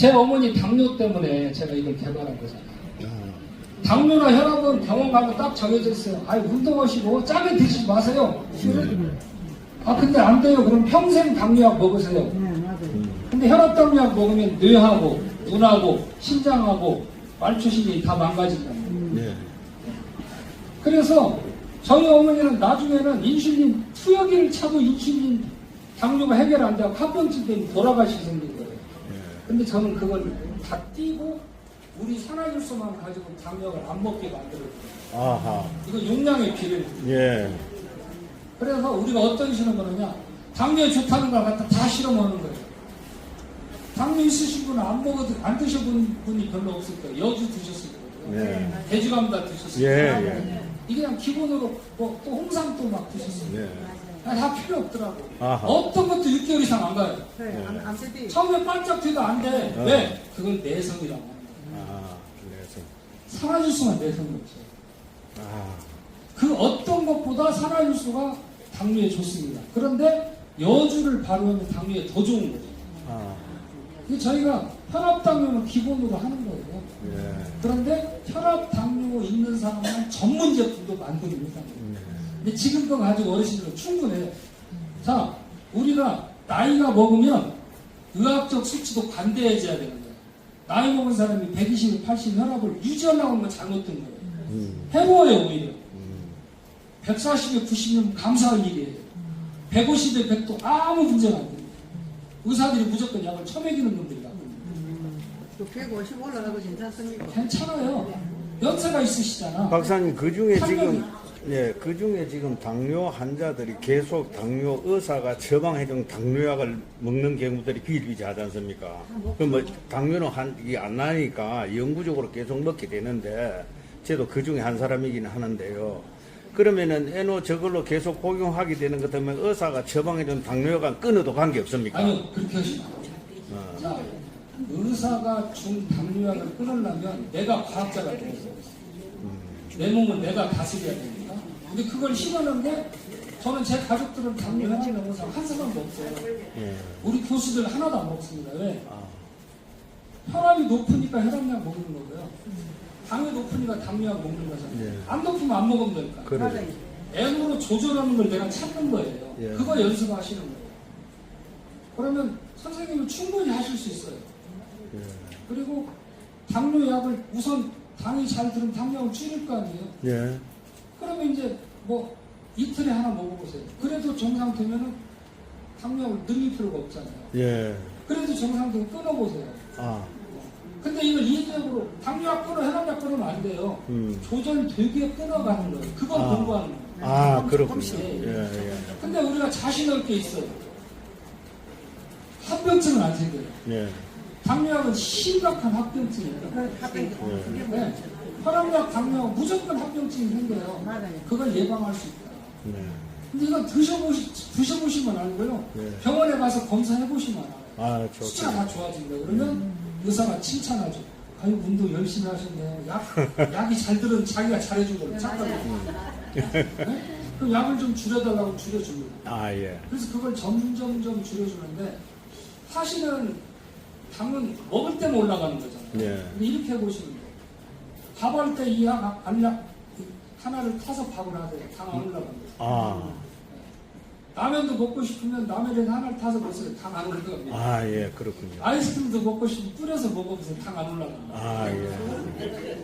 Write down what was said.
제 어머니 당뇨 때문에 제가 이걸 개발한 거잖아요. 당뇨나 혈압은 병원 가면 딱 정해져 있어요. 아이 운동하시고 짜게 드시지 마세요. 술을. 아 근데 안 돼요. 그럼 평생 당뇨약 먹으세요. 네. 근데 혈압 당뇨약 먹으면 뇌하고 눈하고 심장하고 말초신이 다 망가진다. 네. 그래서 저희 어머니는 나중에는 인슐린 투여기를 차도 인슐린 당뇨가 해결 안 되고 합병증 때문에 돌아가시게 생긴 거예요. 근데 저는 그걸 다 띄고 우리 산화질소만 가지고 당뇨를 안 먹게 만들어요. 아하. 이거 용량의 비례. 예. 그래서 우리가 어떤 실험을 하냐 당뇨에 좋다는 걸 갖다 다 실험하는 거예요. 당뇨 있으신 분은 안 먹어도 안 드셔본 분이 별로 없을 거예요. 여주 드셨을 거예요. 예. 돼지감다 드셨을 예. 거예요. 예. 이게 그냥 기본으로 뭐, 또 홍삼도 막 드셨어요. 예. 다 필요 없더라고. 아하. 어떤 것도 6개월 이상 안 가요. 그래, 안, 안 쓰지. 처음에 반짝 뛰도 안 돼. 어. 왜? 그건 내성이라고 하는 거예요. 아, 그래서. 산화질소가 내성이 없어요. 아, 그 어떤 것보다 산화질소가 당뇨에 좋습니다. 그런데 여주를 발효하면 당뇨에 더 좋은 거죠. 아, 그 저희가 혈압 당뇨는 기본으로 하는 거예요. 예. 그런데 혈압 당뇨 있는 사람은 전문 제품도 만듭니다. 네. 근데 지금 거 가지고 어르신들은 충분해요. 자, 우리가 나이가 먹으면 의학적 수치도 관대해져야 되는 거예요. 나이 먹은 사람이 120, 80 혈압을 유지하려고 하면 잘못된 거예요. 음, 해로워요, 오히려. 음, 140에 90이면 감사할 일이에요. 150에 100도 아무 문제가 안 됩니다. 의사들이 무조건 약을 처먹이는 놈들이라고. 그150 올라가도 괜찮습니까? 괜찮아요. 연세가 있으시잖아. 박사님, 그 중에 지금. 예, 그 중에 지금 당뇨 환자들이 계속 당뇨 의사가 처방해준 당뇨약을 먹는 경우들이 비일비재하지 않습니까? 그 뭐, 당뇨는 한, 이게 안 나니까 영구적으로 계속 먹게 되는데, 저도 그 중에 한 사람이긴 하는데요. 그러면은 애노 저걸로 계속 복용하게 되는 것 때문에 의사가 처방해준 당뇨약은 끊어도 관계 없습니까? 아니요, 그렇게 하시면. 어, 자, 의사가 준 당뇨약을 끊으려면 내가 과학자가 돼야 돼요. 내 몸을 내가 다스려야 됩니다. 근데 그걸 싫어하는데 저는 제 가족들은 당뇨 먹는 사람 한 사람도 없어요. 예. 우리 교수들 하나도 안 먹습니다. 왜? 아, 혈압이 높으니까 혈압약 먹는 거고요. 당이 높으니까 당뇨약 먹는 거잖아요. 예. 안 높으면 안 먹으면 되니까. 그래. N으로 조절하는 걸 내가 찾는 거예요. 예. 그거 연습하시는 거예요. 그러면 선생님은 충분히 하실 수 있어요. 예. 그리고 당뇨약을 우선 당이 잘 들으면 당뇨약을 줄일 거 아니에요. 예. 그러면 이제 뭐 이틀에 하나 먹어보세요. 그래도 정상 되면은 당뇨약을 늘릴 필요가 없잖아요. 예. 그래도 정상 되면 끊어보세요. 아, 근데 이걸 이기적으로 당뇨약 끊어 혈압약 끊으면 안 돼요. 음. 조절되게 끊어가는 거예요. 그걸 아. 공부하는 거예요. 아, 그렇군요. 조금씩. 예, 예. 근데 우리가 자신 없게 있어요. 합병증은 안 생겨요. 예. 당뇨약은 심각한 합병증이에요. 그 합병 예. 그게 네. 뭐죠? 혈압약, 당뇨약 무조건 합병증이 생겨요. 맞아요. 그걸 예방할 수 있다. 네. 근데 이거 드셔보시, 드셔보시면 알고요. 네. 병원에 가서 검사해보시면 알아요. 아, 숫자가 좋다. 다 좋아진다. 그러면 의사가 칭찬하죠. 아유, 운동 열심히 하셨네요. 약, 약이 잘 들은 자기가 잘해준 거를 착각해요. 네? 그럼 약을 좀 줄여달라고 줄여줍니다. 아, 예. 그래서 그걸 점점점 줄여주는데 사실은 당은 먹을 때만 올라가는 거잖아요. 예. 근데 이렇게 해보시면 돼요. 밥할 때 이 하나를 타서 밥을 하세요. 당 안 올라갑니다. 아, 라면도 먹고 싶으면 라면을 하나를 타서 먹으세요. 당 안 올라갑니다. 아, 예, 그렇군요. 아이스크림도 먹고 싶으면 뿌려서 먹어보세요. 당 안 올라갑니다. 아, 예.